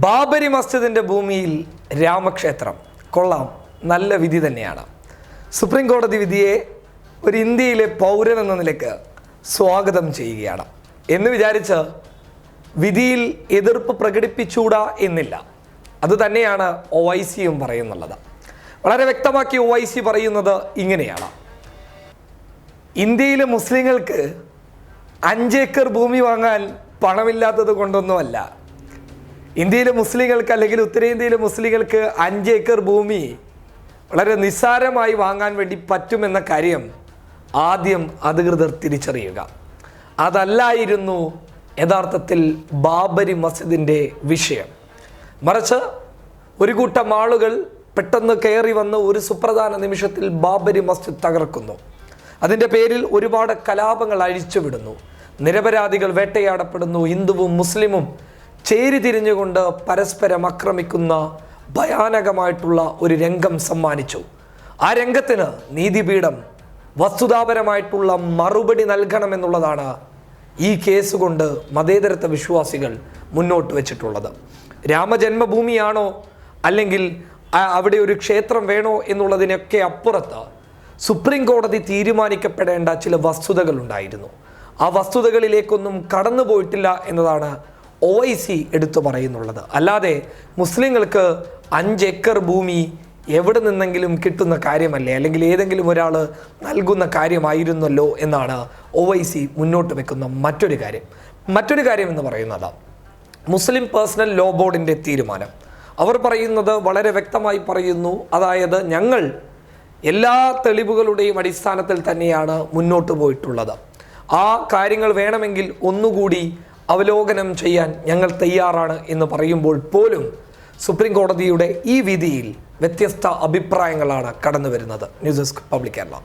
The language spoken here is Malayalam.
ബാബരി മസ്ജിദിന്റെ ഭൂമിയിൽ രാമക്ഷേത്രം. കൊള്ളാം. നല്ല വിധി തന്നെയാണ്. സുപ്രീം കോടതി വിധിയെ ഒരു ഇന്ത്യയിലെ പൗരൻ എന്ന നിലയ്ക്ക് സ്വാഗതം ചെയ്യുകയാണ്. എന്ന് വിചാരിച്ച് വിധിയിൽ എതിർപ്പ് പ്രകടിപ്പിച്ചൂടാ എന്നില്ല. അത് തന്നെയാണ് ഒ ഐ സിയും പറയുന്നുള്ളത്. വളരെ വ്യക്തമാക്കി ഒ ഐ സി പറയുന്നത് ഇങ്ങനെയാണ്. ഇന്ത്യയിലെ മുസ്ലിങ്ങൾക്ക് അഞ്ചേക്കർ ഭൂമി വാങ്ങാൻ പണമില്ലാത്തത് കൊണ്ടൊന്നുമല്ല. ഇന്ത്യയിലെ മുസ്ലിങ്ങൾക്ക് അല്ലെങ്കിൽ ഉത്തരേന്ത്യയിലെ മുസ്ലിങ്ങൾക്ക് അഞ്ച് ഏക്കർ ഭൂമി വളരെ നിസ്സാരമായി വാങ്ങാൻ വേണ്ടി പറ്റുമെന്ന കാര്യം ആദ്യം അധികൃതർ തിരിച്ചറിയുക. അതല്ലായിരുന്നു യഥാർത്ഥത്തിൽ ബാബരി മസ്ജിദിന്റെ വിഷയം. മറിച്ച് ഒരു കൂട്ടം ആളുകൾ പെട്ടെന്ന് കയറി വന്ന് ഒരു സുപ്രധാന നിമിഷത്തിൽ ബാബരി മസ്ജിദ് തകർക്കുന്നു. അതിന്റെ പേരിൽ ഒരുപാട് കലാപങ്ങൾ അഴിച്ചുവിടുന്നു. നിരപരാധികൾ വേട്ടയാടപ്പെടുന്നു. ഹിന്ദുവും മുസ്ലിമും ചേരി തിരിഞ്ഞുകൊണ്ട് പരസ്പരം ആക്രമിക്കുന്ന ഭയാനകമായിട്ടുള്ള ഒരു രംഗം സമ്മാനിച്ചു. ആ രംഗത്തിന് നീതിപീഠം വസ്തുതാപരമായിട്ടുള്ള മറുപടി നൽകണമെന്നുള്ളതാണ് ഈ കേസ് കൊണ്ട് മതേതരത്വ വിശ്വാസികൾ മുന്നോട്ട് വെച്ചിട്ടുള്ളത്. രാമജന്മഭൂമിയാണോ അല്ലെങ്കിൽ അവിടെ ഒരു ക്ഷേത്രം വേണോ എന്നുള്ളതിനൊക്കെ അപ്പുറത്ത് സുപ്രീം കോടതി തീരുമാനിക്കപ്പെടേണ്ട ചില വസ്തുതകളുണ്ടായിരുന്നു. ആ വസ്തുതകളിലേക്കൊന്നും കടന്നു പോയിട്ടില്ല എന്നതാണ് ഒ ഐ സി എടുത്തു പറയുന്നുള്ളത്. അല്ലാതെ മുസ്ലിങ്ങൾക്ക് അഞ്ച് ഏക്കർ ഭൂമി എവിടെ നിന്നെങ്കിലും കിട്ടുന്ന കാര്യമല്ലേ? അല്ലെങ്കിൽ ഏതെങ്കിലും ഒരാൾ നൽകുന്ന കാര്യമായിരുന്നല്ലോ എന്നാണ് ഒ ഐ സി മുന്നോട്ട് വെക്കുന്ന മറ്റൊരു കാര്യം. മറ്റൊരു കാര്യം എന്ന് പറയുന്നത് മുസ്ലിം പേഴ്സണൽ ലോ ബോർഡിന്റെ തീരുമാനം. അവർ പറയുന്നത് വളരെ വ്യക്തമായി പറയുന്നു. അതായത് ഞങ്ങൾ എല്ലാ തെളിവുകളുടെയും അടിസ്ഥാനത്തിൽ തന്നെയാണ് മുന്നോട്ട് പോയിട്ടുള്ളത്. ആ കാര്യങ്ങൾ വേണമെങ്കിൽ ഒന്നുകൂടി അവലോകനം ചെയ്യാൻ ഞങ്ങൾ തയ്യാറാണ് എന്ന് പറയുമ്പോൾ പോലും സുപ്രീം കോടതിയുടെ ഈ വിധിയിൽ വ്യത്യസ്ത അഭിപ്രായങ്ങളാണ് കടന്നു വരുന്നത് ന്യൂസ് ഡെസ്ക് പബ്ലിക് കേരള.